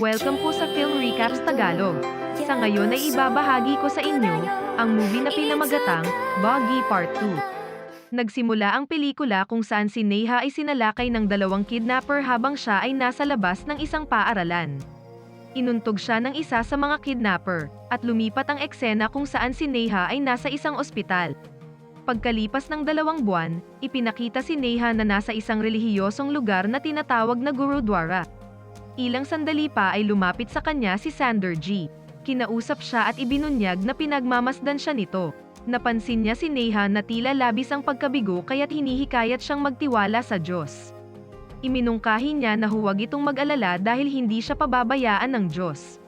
Welcome po sa Film Recaps Tagalog. Sa ngayon ay ibabahagi ko sa inyo ang movie na pinamagatang Boggy Part 2. Nagsimula ang pelikula kung saan si Neha ay sinalakay ng dalawang kidnapper habang siya ay nasa labas ng isang paaralan. Inuntog siya ng isa sa mga kidnapper, at lumipat ang eksena kung saan si Neha ay nasa isang ospital. Pagkalipas ng dalawang buwan, ipinakita si Neha na nasa isang relihiyosong lugar na tinatawag na Gurudwara. Ilang sandali pa ay lumapit sa kanya si Sander G. Kinausap siya at ibinunyag na pinagmamasdan siya nito. Napansin niya si Neha na tila labis ang pagkabigo kaya't hinihikayat siyang magtiwala sa Diyos. Iminungkahi niya na huwag itong mag-alala dahil hindi siya pababayaan ng Diyos.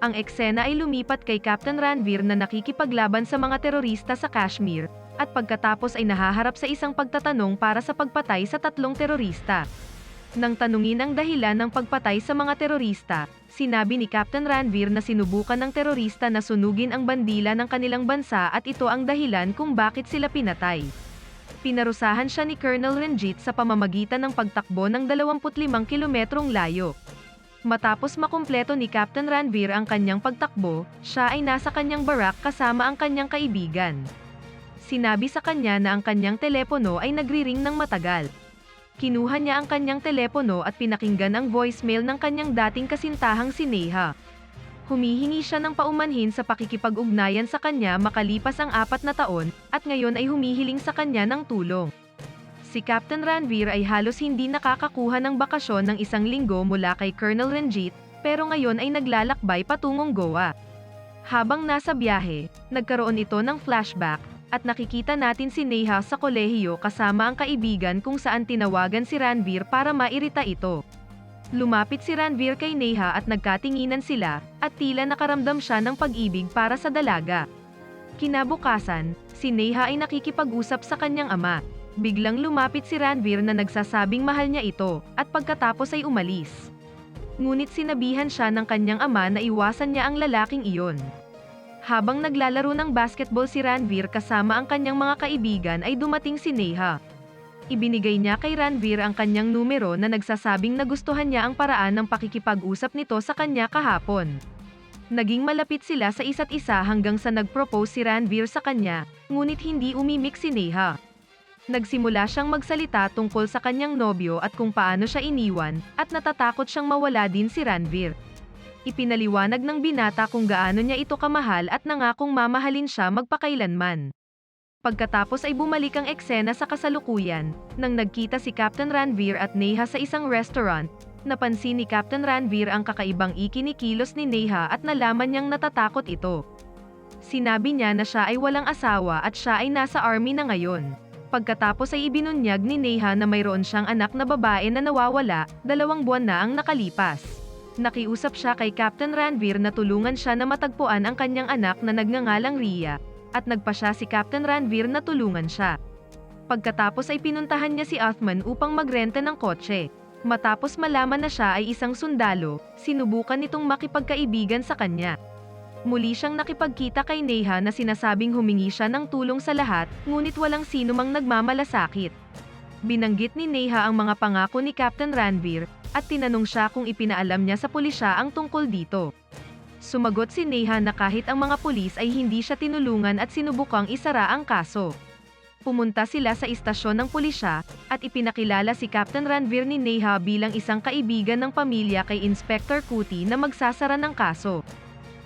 Ang eksena ay lumipat kay Captain Ranveer na nakikipaglaban sa mga terorista sa Kashmir, at pagkatapos ay nahaharap sa isang pagtatanong para sa pagpatay sa tatlong terorista. Nang tanungin ang dahilan ng pagpatay sa mga terorista, sinabi ni Captain Ranveer na sinubukan ng terorista na sunugin ang bandila ng kanilang bansa at ito ang dahilan kung bakit sila pinatay. Pinarusahan siya ni Colonel Ranjit sa pamamagitan ng pagtakbo ng 25 kilometrong layo. Matapos makumpleto ni Captain Ranveer ang kanyang pagtakbo, siya ay nasa kanyang barak kasama ang kanyang kaibigan. Sinabi sa kanya na ang kanyang telepono ay nagriring ng matagal. Kinuha niya ang kanyang telepono at pinakinggan ang voicemail ng kanyang dating kasintahang si Neha. Humihingi siya ng paumanhin sa pakikipag-ugnayan sa kanya makalipas ang apat na taon, at ngayon ay humihiling sa kanya ng tulong. Si Captain Ranveer ay halos hindi nakakakuha ng bakasyon ng isang linggo mula kay Colonel Ranjit, pero ngayon ay naglalakbay patungong Goa. Habang nasa biyahe, nagkaroon ito ng flashback, at nakikita natin si Neha sa kolehiyo kasama ang kaibigan kung saan tinawagan si Ranveer para mairita ito. Lumapit si Ranveer kay Neha at nagkatinginan sila, at tila nakaramdam siya ng pag-ibig para sa dalaga. Kinabukasan, si Neha ay nakikipag-usap sa kanyang ama. Biglang lumapit si Ranveer na nagsasabing mahal niya ito, at pagkatapos ay umalis. Ngunit sinabihan siya ng kanyang ama na iwasan niya ang lalaking iyon. Habang naglalaro ng basketball si Ranveer kasama ang kanyang mga kaibigan ay dumating si Neha. Ibinigay niya kay Ranveer ang kanyang numero na nagsasabing nagustuhan niya ang paraan ng pakikipag-usap nito sa kanya kahapon. Naging malapit sila sa isa't isa hanggang sa nag-propose si Ranveer sa kanya, ngunit hindi umimik si Neha. Nagsimula siyang magsalita tungkol sa kanyang nobyo at kung paano siya iniwan, at natatakot siyang mawala din si Ranveer. Ipinaliwanag ng binata kung gaano niya ito kamahal at nangakong mamahalin siya magpakailanman. Pagkatapos ay bumalik ang eksena sa kasalukuyan, nang nagkita si Captain Ranveer at Neha sa isang restaurant, napansin ni Captain Ranveer ang kakaibang ikinikilos ni Neha at nalaman niyang natatakot ito. Sinabi niya na siya ay walang asawa at siya ay nasa army na ngayon. Pagkatapos ay ibinunyag ni Neha na mayroon siyang anak na babae na nawawala, dalawang buwan na ang nakalipas. Nakiusap siya kay Captain Ranveer na tulungan siya na matagpuan ang kanyang anak na nagngangalang Ria, at nagpa siya si Captain Ranveer na tulungan siya. Pagkatapos ay pinuntahan niya si Uthman upang magrenta ng kotse. Matapos malaman na siya ay isang sundalo, sinubukan nitong makipagkaibigan sa kanya. Muli siyang nakipagkita kay Neha na sinasabing humingi siya ng tulong sa lahat, ngunit walang sino mang nagmamalasakit. Binanggit ni Neha ang mga pangako ni Captain Ranveer, at tinanong siya kung ipinaalam niya sa pulisya ang tungkol dito. Sumagot si Neha na kahit ang mga pulis ay hindi siya tinulungan at sinubukang isara ang kaso. Pumunta sila sa istasyon ng pulisya, at ipinakilala si Captain Ranveer ni Neha bilang isang kaibigan ng pamilya kay Inspector Kuti na magsasara ng kaso.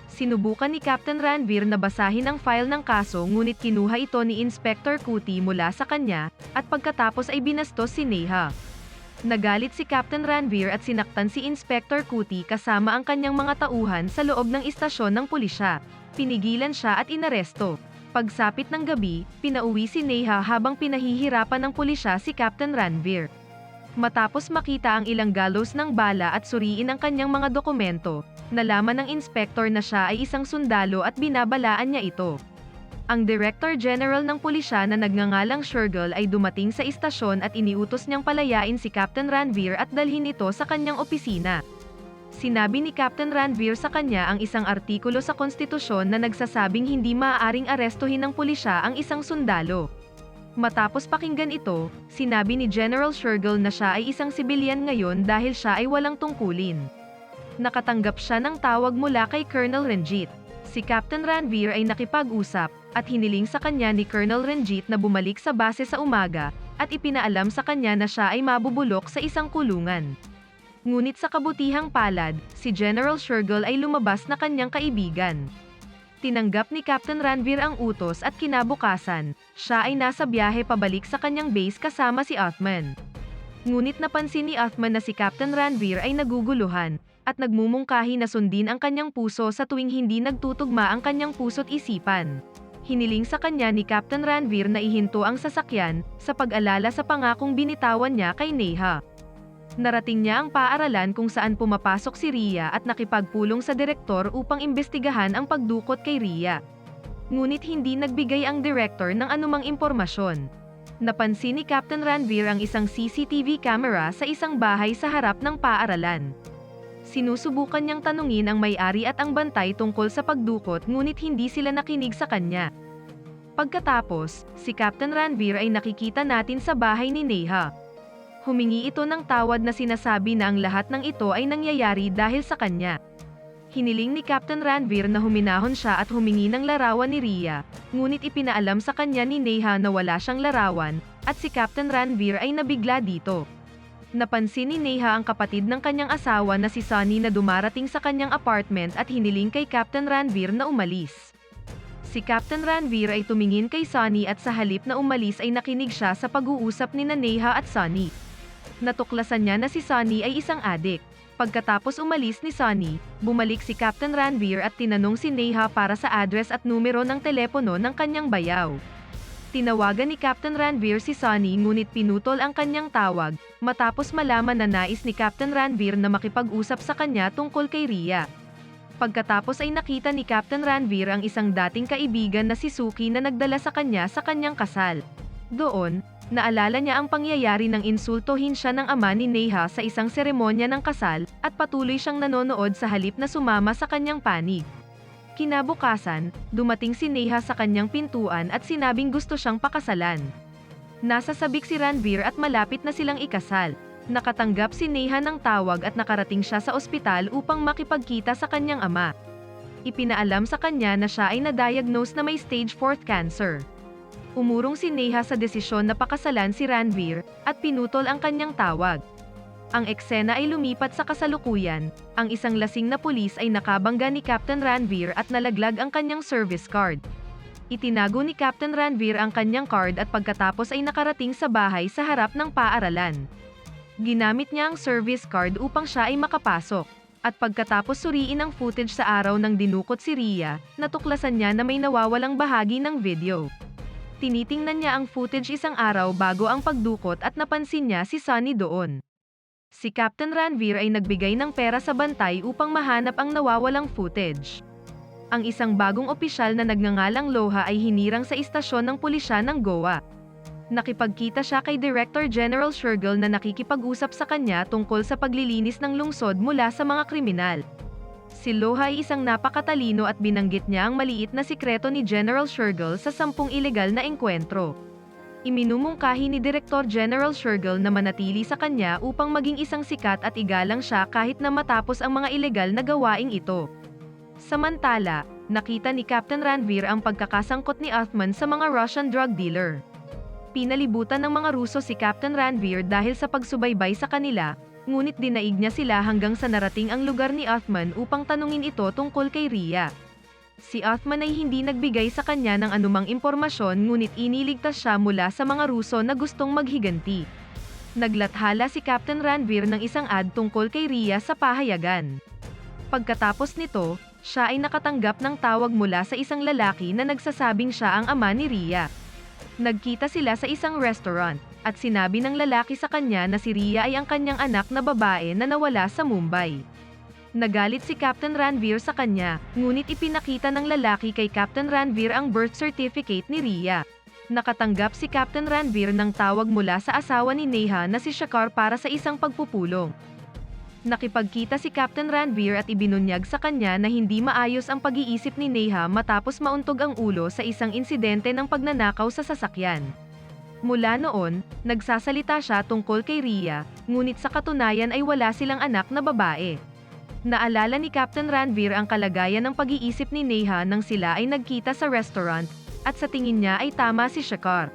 Sinubukan ni Captain Ranveer na basahin ang file ng kaso ngunit kinuha ito ni Inspector Kuti mula sa kanya, at pagkatapos ay binastos si Neha. Nagalit si Captain Ranveer at sinaktan si Inspector Kuti kasama ang kanyang mga tauhan sa loob ng istasyon ng pulisya. Pinigilan siya at inaresto. Pagsapit ng gabi, pinauwi si Neha habang pinahihirapan ng pulisya si Captain Ranveer. Matapos makita ang ilang gallows ng bala at suriin ang kanyang mga dokumento, nalaman ng inspektor na siya ay isang sundalo at binabalaan niya ito. Ang Director General ng pulisya na nagngangalang Shergel ay dumating sa istasyon at iniutos niyang palayain si Captain Ranveer at dalhin ito sa kanyang opisina. Sinabi ni Captain Ranveer sa kanya ang isang artikulo sa konstitusyon na nagsasabing hindi maaaring arestuhin ng pulisya ang isang sundalo. Matapos pakinggan ito, sinabi ni General Shergel na siya ay isang sibilyan ngayon dahil siya ay walang tungkulin. Nakatanggap siya ng tawag mula kay Colonel Ranjit. Si Captain Ranveer ay nakipag-usap at hiniling sa kanya ni Colonel Ranjit na bumalik sa base sa umaga at ipinaalam sa kanya na siya ay mabubulok sa isang kulungan. Ngunit sa kabutihang palad, si General Shergill ay lumabas na kanyang kaibigan. Tinanggap ni Captain Ranveer ang utos at kinabukasan, siya ay nasa biyahe pabalik sa kanyang base kasama si Uthman. Ngunit napansin ni Uthman na si Captain Ranveer ay naguguluhan, at nagmumungkahi na sundin ang kanyang puso sa tuwing hindi nagtutugma ang kanyang puso't isipan. Hiniling sa kanya ni Captain Ranveer na ihinto ang sasakyan, sa pag-alala sa pangakong binitawan niya kay Neha. Narating niya ang paaralan kung saan pumapasok si Ria at nakipagpulong sa direktor upang imbestigahan ang pagdukot kay Ria. Ngunit hindi nagbigay ang director ng anumang impormasyon. Napansin ni Captain Ranveer ang isang CCTV camera sa isang bahay sa harap ng paaralan. Sinusubukan niyang tanungin ang may-ari at ang bantay tungkol sa pagdukot ngunit hindi sila nakinig sa kanya. Pagkatapos, si Captain Ranveer ay nakikita natin sa bahay ni Neha. Humingi ito ng tawad na sinasabi na ang lahat ng ito ay nangyayari dahil sa kanya. Hiniling ni Captain Ranveer na huminahon siya at humingi ng larawan ni Ria, ngunit ipinaalam sa kanya ni Neha na wala siyang larawan, at si Captain Ranveer ay nabigla dito. Napansin ni Neha ang kapatid ng kanyang asawa na si Sunny na dumarating sa kanyang apartment at hiniling kay Captain Ranveer na umalis. Si Captain Ranveer ay tumingin kay Sunny at sa halip na umalis ay nakinig siya sa pag-uusap ni Neha at Sunny. Natuklasan niya na si Sunny ay isang adik. Pagkatapos umalis ni Sunny, bumalik si Captain Ranveer at tinanong si Neha para sa address at numero ng telepono ng kanyang bayaw. Tinawagan ni Captain Ranveer si Sunny ngunit pinutol ang kanyang tawag, matapos malaman na nais ni Captain Ranveer na makipag-usap sa kanya tungkol kay Ria. Pagkatapos ay nakita ni Captain Ranveer ang isang dating kaibigan na si Suki na nagdala sa kanya sa kanyang kasal. Doon, naalala niya ang pangyayari ng insultohin siya ng ama ni Neha sa isang seremonya ng kasal, at patuloy siyang nanonood sa halip na sumama sa kanyang panig. Kinabukasan, dumating si Neha sa kanyang pintuan at sinabing gusto siyang pakasalan. Nasa sabik si Ranveer at malapit na silang ikasal. Nakatanggap si Neha ng tawag at nakarating siya sa ospital upang makipagkita sa kanyang ama. Ipinaalam sa kanya na siya ay na-diagnose na may stage 4 cancer. Umurong si Neha sa desisyon na pakasalan si Ranveer, at pinutol ang kanyang tawag. Ang eksena ay lumipat sa kasalukuyan, ang isang lasing na pulis ay nakabangga ni Captain Ranveer at nalaglag ang kanyang service card. Itinago ni Captain Ranveer ang kanyang card at pagkatapos ay nakarating sa bahay sa harap ng paaralan. Ginamit niya ang service card upang siya ay makapasok. At pagkatapos suriin ang footage sa araw ng dinukot si Ria, natuklasan niya na may nawawalang bahagi ng video. Tinitingnan niya ang footage isang araw bago ang pagdukot at napansin niya si Sunny doon. Si Captain Ranveer ay nagbigay ng pera sa bantay upang mahanap ang nawawalang footage. Ang isang bagong opisyal na nagngangalang Loha ay hinirang sa istasyon ng pulisya ng Goa. Nakipagkita siya kay Director General Shergill na nakikipag-usap sa kanya tungkol sa paglilinis ng lungsod mula sa mga kriminal. Si Loha ay isang napakatalino at binanggit niya ang maliit na sikreto ni General Shergill sa sampung ilegal na engkwentro. Iminumungkahi ni Direktor General Shergill na manatili sa kanya upang maging isang sikat at igalang siya kahit na matapos ang mga ilegal na gawaing ito. Samantala, nakita ni Captain Ranveer ang pagkakasangkot ni Uthman sa mga Russian drug dealer. Pinalibutan ng mga Ruso si Captain Ranveer dahil sa pagsubaybay sa kanila, ngunit dinaig niya sila hanggang sa narating ang lugar ni Uthman upang tanungin ito tungkol kay Ria. Si Uthman ay hindi nagbigay sa kanya ng anumang impormasyon ngunit iniligtas siya mula sa mga Ruso na gustong maghiganti. Naglathala si Captain Ranveer ng isang ad tungkol kay Ria sa pahayagan. Pagkatapos nito, siya ay nakatanggap ng tawag mula sa isang lalaki na nagsasabing siya ang ama ni Ria. Nagkita sila sa isang restaurant, at sinabi ng lalaki sa kanya na si Ria ay ang kanyang anak na babae na nawala sa Mumbai. Nagalit si Captain Ranveer sa kanya, ngunit ipinakita ng lalaki kay Captain Ranveer ang birth certificate ni Ria. Nakatanggap si Captain Ranveer ng tawag mula sa asawa ni Neha na si Shakar para sa isang pagpupulong. Nakipagkita si Captain Ranveer at ibinunyag sa kanya na hindi maayos ang pag-iisip ni Neha matapos mauntog ang ulo sa isang insidente ng pagnanakaw sa sasakyan. Mula noon, nagsasalita siya tungkol kay Ria, ngunit sa katunayan ay wala silang anak na babae. Naalala ni Captain Ranveer ang kalagayan ng pag-iisip ni Neha nang sila ay nagkita sa restaurant, at sa tingin niya ay tama si Shakar.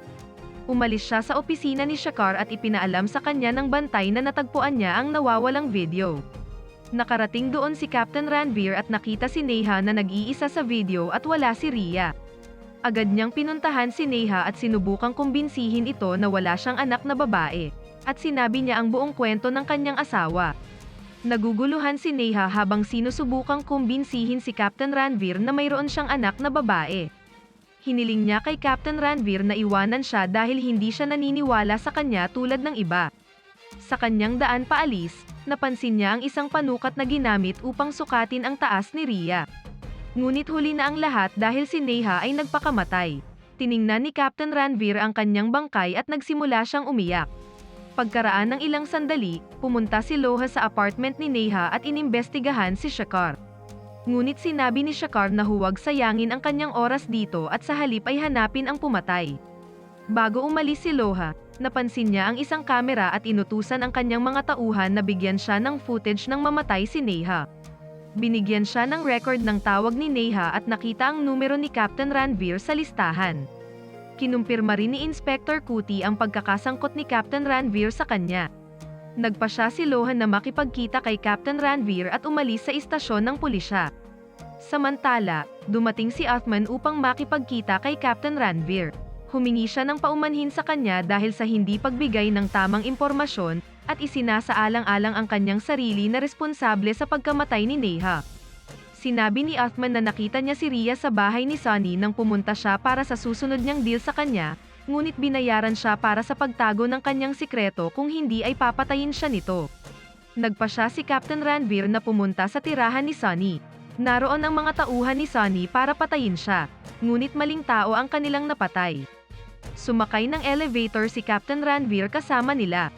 Umalis siya sa opisina ni Shakar at ipinaalam sa kanya ng bantay na natagpuan niya ang nawawalang video. Nakarating doon si Captain Ranveer at nakita si Neha na nag-iisa sa video at wala si Ria. Agad niyang pinuntahan si Neha at sinubukang kumbinsihin ito na wala siyang anak na babae, at sinabi niya ang buong kwento ng kanyang asawa. Naguguluhan si Neha habang sinusubukang kumbinsihin si Captain Ranveer na mayroon siyang anak na babae. Hiniling niya kay Captain Ranveer na iwanan siya dahil hindi siya naniniwala sa kanya tulad ng iba. Sa kanyang daan paalis, napansin niya ang isang panukat na ginamit upang sukatin ang taas ni Ria. Ngunit huli na ang lahat dahil si Neha ay nagpakamatay. Tiningnan ni Captain Ranveer ang kanyang bangkay at nagsimula siyang umiyak. Pagkaraan ng ilang sandali, pumunta si Loha sa apartment ni Neha at inimbestigahan si Shakar. Ngunit sinabi ni Shakar na huwag sayangin ang kanyang oras dito at sa halip ay hanapin ang pumatay. Bago umalis si Loha, napansin niya ang isang kamera at inutusan ang kanyang mga tauhan na bigyan siya ng footage ng mamatay si Neha. Binigyan siya ng record ng tawag ni Neha at nakita ang numero ni Captain Ranveer sa listahan. Kinumpirma rin ni Inspector Kuti ang pagkakasangkot ni Captain Ranveer sa kanya. Nagpa siya si Lohan na makipagkita kay Captain Ranveer at umalis sa istasyon ng pulisya. Samantala, dumating si Uthman upang makipagkita kay Captain Ranveer. Humingi siya ng paumanhin sa kanya dahil sa hindi pagbigay ng tamang impormasyon at isinasaalang-alang ang kanyang sarili na responsable sa pagkamatay ni Neha. Sinabi ni Uthman na nakita niya si Ria sa bahay ni Sunny nang pumunta siya para sa susunod niyang deal sa kanya, ngunit binayaran siya para sa pagtago ng kanyang sikreto kung hindi ay papatayin siya nito. Nagpa siya si Captain Ranveer na pumunta sa tirahan ni Sunny. Naroon ang mga tauhan ni Sunny para patayin siya, ngunit maling tao ang kanilang napatay. Sumakay ng elevator si Captain Ranveer kasama nila.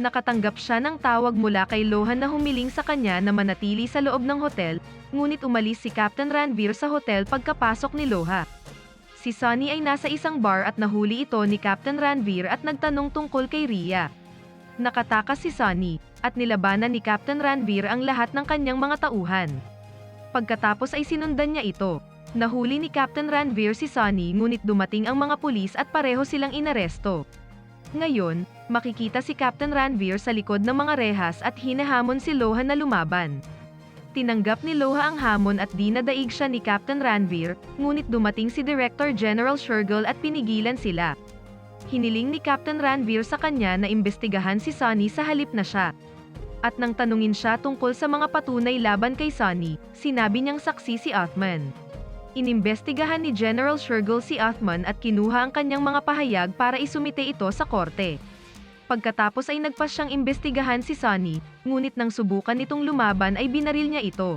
Nakatanggap siya ng tawag mula kay Lohan na humiling sa kanya na manatili sa loob ng hotel, ngunit umalis si Captain Ranveer sa hotel pagkapasok ni Loha. Si Sunny ay nasa isang bar at nahuli ito ni Captain Ranveer at nagtanong tungkol kay Ria. Nakatakas si Sunny, at nilabanan ni Captain Ranveer ang lahat ng kanyang mga tauhan. Pagkatapos ay sinundan niya ito. Nahuli ni Captain Ranveer si Sunny ngunit dumating ang mga pulis at pareho silang inaresto. Ngayon, makikita si Captain Ranveer sa likod ng mga rehas at hinahamon si Loha na lumaban. Tinanggap ni Loha ang hamon at dinadaig siya ni Captain Ranveer, ngunit dumating si Director General Shergill at pinigilan sila. Hiniling ni Captain Ranveer sa kanya na imbestigahan si Sunny sa halip na siya. At nang tanungin siya tungkol sa mga patunay laban kay Sunny, sinabi niyang saksi si Uthman. Inimbestigahan ni General Shergill si Uthman at kinuha ang kanyang mga pahayag para isumite ito sa korte. Pagkatapos ay nagpas siyang imbestigahan si Sunny, ngunit nang subukan itong lumaban ay binaril niya ito.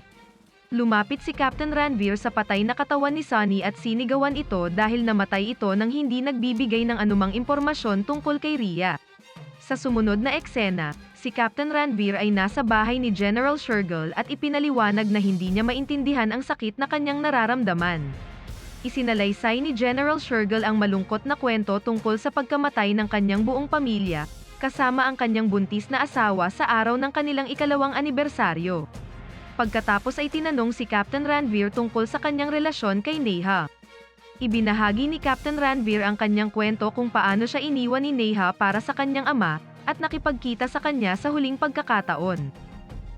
Lumapit si Captain Ranveer sa patay na katawan ni Sunny at sinigawan ito dahil namatay ito nang hindi nagbibigay ng anumang impormasyon tungkol kay Ria. Sa sumunod na eksena, si Captain Ranveer ay nasa bahay ni General Shergill at ipinaliwanag na hindi niya maintindihan ang sakit na kanyang nararamdaman. Isinalaysay ni General Shergill ang malungkot na kwento tungkol sa pagkamatay ng kanyang buong pamilya, kasama ang kanyang buntis na asawa sa araw ng kanilang ikalawang anibersaryo. Pagkatapos ay tinanong si Captain Ranveer tungkol sa kanyang relasyon kay Neha. Ibinahagi ni Captain Ranveer ang kanyang kwento kung paano siya iniwan ni Neha para sa kanyang ama, at nakipagkita sa kanya sa huling pagkakataon.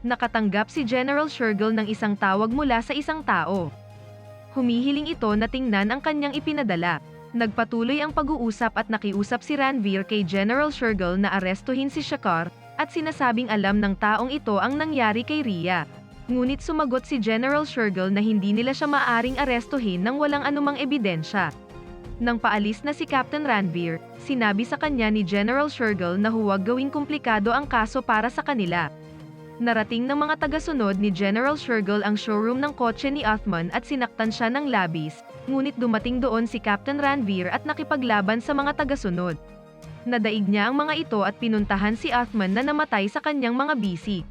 Nakatanggap si General Shergill ng isang tawag mula sa isang tao. Humihiling ito na tingnan ang kanyang ipinadala. Nagpatuloy ang pag-uusap at nakiusap si Ranveer kay General Shergill na arestuhin si Shakar, at sinasabing alam ng taong ito ang nangyari kay Ria. Ngunit sumagot si General Shergill na hindi nila siya maaring arestuhin nang walang anumang ebidensya. Nang paalis na si Captain Ranveer, sinabi sa kanya ni General Shergill na huwag gawing komplikado ang kaso para sa kanila. Narating ng mga tagasunod ni General Shergill ang showroom ng kotse ni Uthman at sinaktan siya ng labis, ngunit dumating doon si Captain Ranveer at nakipaglaban sa mga tagasunod. Nadaig niya ang mga ito at pinuntahan si Uthman na namatay sa kanyang mga bisik.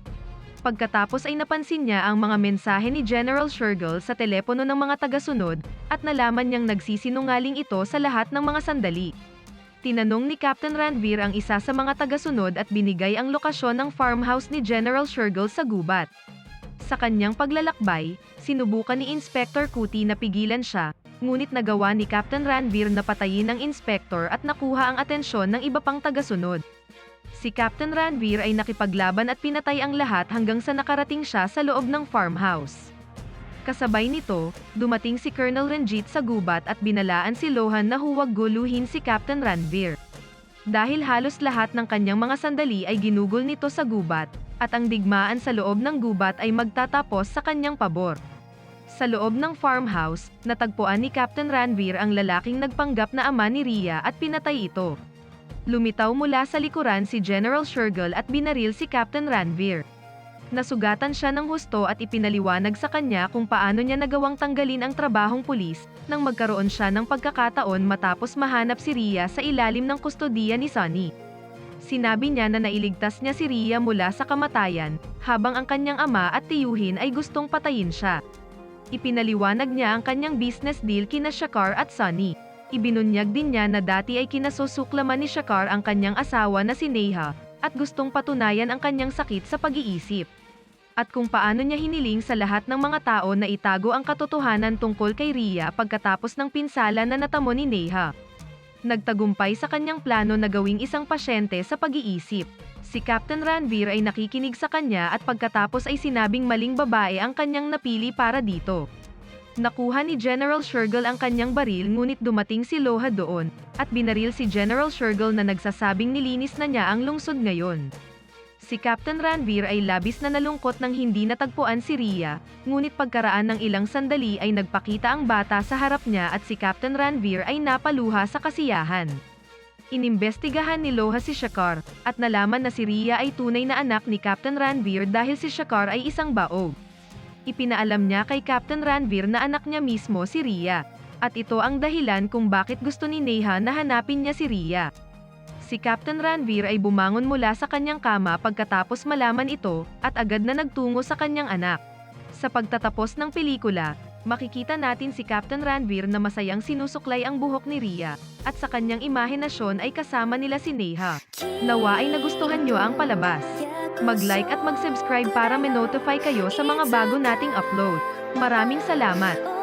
Pagkatapos ay napansin niya ang mga mensahe ni General Shergill sa telepono ng mga tagasunod, at nalaman niyang nagsisinungaling ito sa lahat ng mga sandali. Tinanong ni Captain Ranveer ang isa sa mga tagasunod at binigay ang lokasyon ng farmhouse ni General Shergill sa gubat. Sa kanyang paglalakbay, sinubukan ni Inspector Kuti na pigilan siya, ngunit nagawa ni Captain Ranveer na patayin ang inspector at nakuha ang atensyon ng iba pang tagasunod. Si Captain Ranveer ay nakipaglaban at pinatay ang lahat hanggang sa nakarating siya sa loob ng farmhouse. Kasabay nito, dumating si Colonel Ranjit sa gubat at binalaan si Lohan na huwag guluhin si Captain Ranveer. Dahil halos lahat ng kanyang mga sandali ay ginugol nito sa gubat, at ang digmaan sa loob ng gubat ay magtatapos sa kanyang pabor. Sa loob ng farmhouse, natagpuan ni Captain Ranveer ang lalaking nagpanggap na ama ni Ria at pinatay ito. Lumitaw mula sa likuran si General Shergill at binaril si Captain Ranveer. Nasugatan siya ng husto at ipinaliwanag sa kanya kung paano niya nagawang tanggalin ang trabahong pulis, nang magkaroon siya ng pagkakataon matapos mahanap si Ria sa ilalim ng kustodiya ni Sonny. Sinabi niya na nailigtas niya si Ria mula sa kamatayan, habang ang kanyang ama at tiyuhin ay gustong patayin siya. Ipinaliwanag niya ang kanyang business deal kina Shakar at Sonny. Ibinunyag din niya na dati ay kinasusuklaman ni Shakar ang kanyang asawa na si Neha, at gustong patunayan ang kanyang sakit sa pag-iisip. At kung paano niya hiniling sa lahat ng mga tao na itago ang katotohanan tungkol kay Ria pagkatapos ng pinsala na natamo ni Neha. Nagtagumpay sa kanyang plano na gawing isang pasyente sa pag-iisip. Si Captain Ranveer ay nakikinig sa kanya at pagkatapos ay sinabing maling babae ang kanyang napili para dito. Nakuha ni General Shergill ang kanyang baril ngunit dumating si Loha doon, at binaril si General Shergill na nagsasabing nilinis na niya ang lungsod ngayon. Si Captain Ranveer ay labis na nalungkot nang hindi natagpuan si Ria, ngunit pagkaraan ng ilang sandali ay nagpakita ang bata sa harap niya at si Captain Ranveer ay napaluha sa kasiyahan. Inimbestigahan ni Loha si Shakar, at nalaman na si Ria ay tunay na anak ni Captain Ranveer dahil si Shakar ay isang baog. Ipinaalam niya kay Captain Ranveer na anak niya mismo si Ria, at ito ang dahilan kung bakit gusto ni Neha na hanapin niya si Ria. Si Captain Ranveer ay bumangon mula sa kanyang kama pagkatapos malaman ito, at agad na nagtungo sa kanyang anak. Sa pagtatapos ng pelikula, makikita natin si Captain Ranveer na masayang sinusuklay ang buhok ni Ria, at sa kanyang imahinasyon ay kasama nila si Neha. Nawa ay nagustuhan niyo ang palabas. Mag-like at mag-subscribe para may notify kayo sa mga bago nating upload. Maraming salamat!